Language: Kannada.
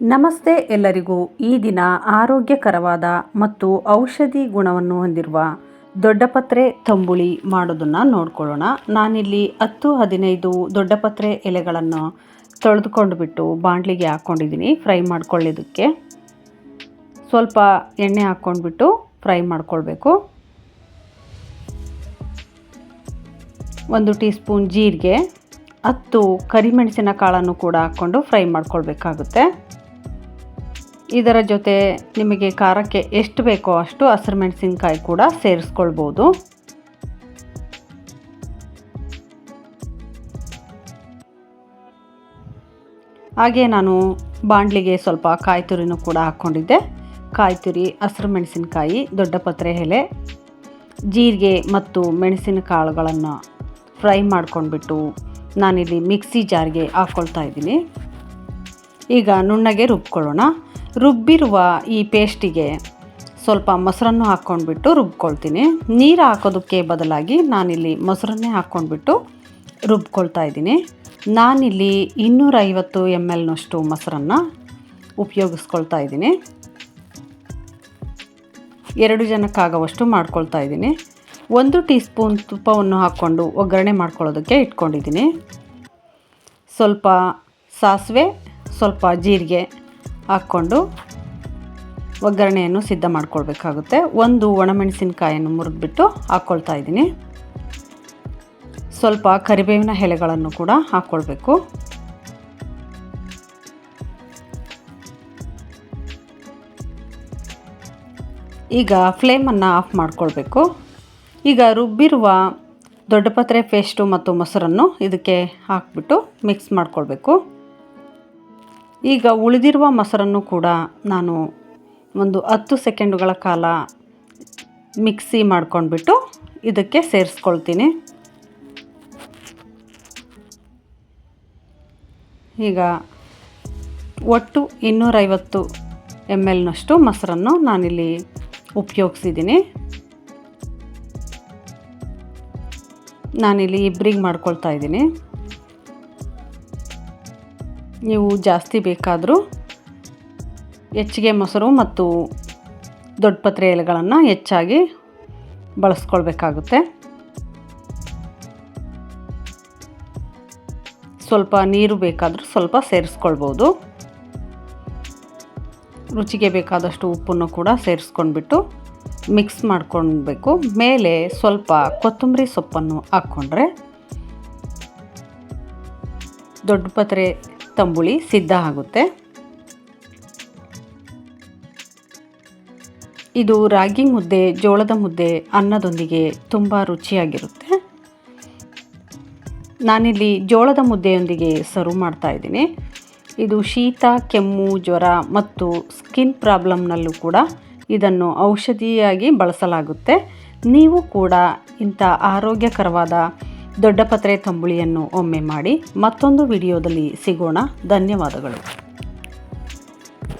ನಮಸ್ತೆ ಎಲ್ಲರಿಗೂ. ಈ ದಿನ ಆರೋಗ್ಯಕರವಾದ ಮತ್ತು ಔಷಧಿ ಗುಣವನ್ನು ಹೊಂದಿರುವ ದೊಡ್ಡಪತ್ರೆ ತಂಬುಳಿ ಮಾಡೋದನ್ನು ನೋಡ್ಕೊಳ್ಳೋಣ. ನಾನಿಲ್ಲಿ ಹತ್ತು ಹದಿನೈದು ದೊಡ್ಡಪತ್ರೆ ಎಲೆಗಳನ್ನು ತೊಳೆದುಕೊಂಡು ಬಿಟ್ಟು ಬಾಣಲಿಗೆ ಹಾಕ್ಕೊಂಡಿದ್ದೀನಿ ಫ್ರೈ ಮಾಡ್ಕೊಳ್ಳೋದಕ್ಕೆ. ಸ್ವಲ್ಪ ಎಣ್ಣೆ ಹಾಕ್ಕೊಂಡ್ಬಿಟ್ಟು ಫ್ರೈ ಮಾಡ್ಕೊಳ್ಬೇಕು. ಒಂದು ಟೀ ಸ್ಪೂನ್ ಜೀರಿಗೆ, ಹತ್ತು ಕರಿಮೆಣಸಿನ ಕಾಳನ್ನು ಕೂಡ ಹಾಕ್ಕೊಂಡು ಫ್ರೈ ಮಾಡ್ಕೊಳ್ಬೇಕಾಗುತ್ತೆ. ಇದರ ಜೊತೆ ನಿಮಗೆ ಖಾರಕ್ಕೆ ಎಷ್ಟು ಬೇಕೋ ಅಷ್ಟು ಹಸಿರು ಮೆಣಸಿನ್ಕಾಯಿ ಕೂಡ ಸೇರಿಸ್ಕೊಳ್ಬೋದು. ಹಾಗೆ ನಾನು ಬಾಣಲಿಗೆ ಸ್ವಲ್ಪ ಕಾಯಿ ತುರಿನೂ ಕೂಡ ಹಾಕ್ಕೊಂಡಿದ್ದೆ. ಕಾಯಿ ತುರಿ ಹಸಿರು ಮೆಣಸಿನಕಾಯಿ, ದೊಡ್ಡ ಪತ್ರೆ ಎಲೆ, ಜೀರಿಗೆ ಮತ್ತು ಮೆಣಸಿನ ಕಾಳುಗಳನ್ನು ಫ್ರೈ ಮಾಡ್ಕೊಂಡ್ಬಿಟ್ಟು ನಾನಿಲ್ಲಿ ಮಿಕ್ಸಿ ಜಾರ್ಗೆ ಹಾಕ್ಕೊಳ್ತಾ ಇದ್ದೀನಿ. ಈಗ ನುಣ್ಣಗೆ ರುಬ್ಕೊಳ್ಳೋಣ. ರುಬ್ಬಿರುವ ಈ ಪೇಸ್ಟಿಗೆ ಸ್ವಲ್ಪ ಮೊಸರನ್ನು ಹಾಕ್ಕೊಂಡ್ಬಿಟ್ಟು ರುಬ್ಕೊಳ್ತೀನಿ. ನೀರು ಹಾಕೋದಕ್ಕೆ ಬದಲಾಗಿ ನಾನಿಲ್ಲಿ ಮೊಸರನ್ನೇ ಹಾಕ್ಕೊಂಡ್ಬಿಟ್ಟು ರುಬ್ಕೊಳ್ತಾ ಇದ್ದೀನಿ. ನಾನಿಲ್ಲಿ ಇನ್ನೂರೈವತ್ತು ಎಂ ಎಲ್ನಷ್ಟು ಮೊಸರನ್ನು ಉಪಯೋಗಿಸ್ಕೊಳ್ತಾ ಇದ್ದೀನಿ. ಎರಡು ಜನಕ್ಕಾಗುವಷ್ಟು ಮಾಡ್ಕೊಳ್ತಾ ಇದ್ದೀನಿ. ಒಂದು ಟೀ ಸ್ಪೂನ್ ತುಪ್ಪವನ್ನು ಹಾಕ್ಕೊಂಡು ಒಗ್ಗರಣೆ ಮಾಡ್ಕೊಳ್ಳೋದಕ್ಕೆ ಇಟ್ಕೊಂಡಿದ್ದೀನಿ. ಸ್ವಲ್ಪ ಸಾಸಿವೆ ಸ್ವಲ್ಪ ಜೀರಿಗೆ ಹಾಕ್ಕೊಂಡು ಒಗ್ಗರಣೆಯನ್ನು ಸಿದ್ಧ ಮಾಡ್ಕೊಳ್ಬೇಕಾಗುತ್ತೆ. ಒಂದು ಒಣಮೆಣಸಿನಕಾಯನ್ನು ಮುರಿದ್ಬಿಟ್ಟು ಹಾಕ್ಕೊಳ್ತಾ ಇದ್ದೀನಿ. ಸ್ವಲ್ಪ ಕರಿಬೇವಿನ ಎಲೆಗಳನ್ನು ಕೂಡ ಹಾಕ್ಕೊಳ್ಬೇಕು ಈಗ ಫ್ಲೇಮನ್ನು ಆಫ್ ಮಾಡಿಕೊಳ್ಬೇಕು. ಈಗ ರುಬ್ಬಿರುವ ದೊಡ್ಡಪತ್ರೆ ಪೇಸ್ಟು ಮತ್ತು ಮೊಸರನ್ನು ಇದಕ್ಕೆ ಹಾಕ್ಬಿಟ್ಟು ಮಿಕ್ಸ್ ಮಾಡ್ಕೊಳ್ಬೇಕು. ಈಗ ಉಳಿದಿರುವ ಮೊಸರನ್ನು ಕೂಡ ನಾನು ಒಂದು ಹತ್ತು ಸೆಕೆಂಡುಗಳ ಕಾಲ ಮಿಕ್ಸಿ ಮಾಡ್ಕೊಂಡ್ಬಿಟ್ಟು ಇದಕ್ಕೆ ಸೇರಿಸ್ಕೊಳ್ತೀನಿ. ಈಗ ಒಟ್ಟು ಇನ್ನೂರೈವತ್ತು ಎಂ ಎಲ್ನಷ್ಟು ಮೊಸರನ್ನು ನಾನಿಲ್ಲಿ ಉಪಯೋಗಿಸಿದ್ದೀನಿ. ನಾನಿಲ್ಲಿ ಇಬ್ಬರಿಗೆ ಮಾಡ್ಕೊಳ್ತಾ ಇದ್ದೀನಿ. ನೀವು ಜಾಸ್ತಿ ಬೇಕಾದರೂ ಹೆಚ್ಚಿಗೆ ಮೊಸರು ಮತ್ತು ದೊಡ್ಡಪತ್ರೆ ಎಲೆಗಳನ್ನು ಹೆಚ್ಚಾಗಿ ಬಳಸ್ಕೊಳ್ಬೇಕಾಗುತ್ತೆ. ಸ್ವಲ್ಪ ನೀರು ಬೇಕಾದರೂ ಸ್ವಲ್ಪ ಸೇರಿಸ್ಕೊಳ್ಬೋದು. ರುಚಿಗೆ ಬೇಕಾದಷ್ಟು ಉಪ್ಪನ್ನು ಕೂಡ ಸೇರಿಸ್ಕೊಂಡ್ಬಿಟ್ಟು ಮಿಕ್ಸ್ ಮಾಡ್ಕೊಳ್ಬೇಕು. ಮೇಲೆ ಸ್ವಲ್ಪ ಕೊತ್ತಂಬರಿ ಸೊಪ್ಪನ್ನು ಹಾಕ್ಕೊಂಡ್ರೆ ದೊಡ್ಡ ಪತ್ರೆ ತಂಬುಳಿ ಸಿದ್ಧ ಆಗುತ್ತೆ. ಇದು ರಾಗಿ ಮುದ್ದೆ, ಜೋಳದ ಮುದ್ದೆ ಅನ್ನದೊಂದಿಗೆ ತುಂಬ ರುಚಿಯಾಗಿರುತ್ತೆ. ನಾನಿಲ್ಲಿ ಜೋಳದ ಮುದ್ದೆಯೊಂದಿಗೆ ಸರ್ವ್ ಮಾಡ್ತಾ ಇದ್ದೀನಿ. ಇದು ಶೀತ, ಕೆಮ್ಮು, ಜ್ವರ ಮತ್ತು ಸ್ಕಿನ್ ಪ್ರಾಬ್ಲಮ್ನಲ್ಲೂ ಕೂಡ ಇದನ್ನು ಔಷಧಿಯಾಗಿ ಬಳಸಲಾಗುತ್ತೆ. ನೀವು ಕೂಡ ಇಂಥ ಆರೋಗ್ಯಕರವಾದ ದೊಡ್ಡಪತ್ರೆ ತಂಬುಳಿಯನ್ನು ಒಮ್ಮೆ ಮಾಡಿ ಮತ್ತೊಂದು ವಿಡಿಯೋದಲ್ಲಿ ಸಿಗೋಣ. ಧನ್ಯವಾದಗಳು.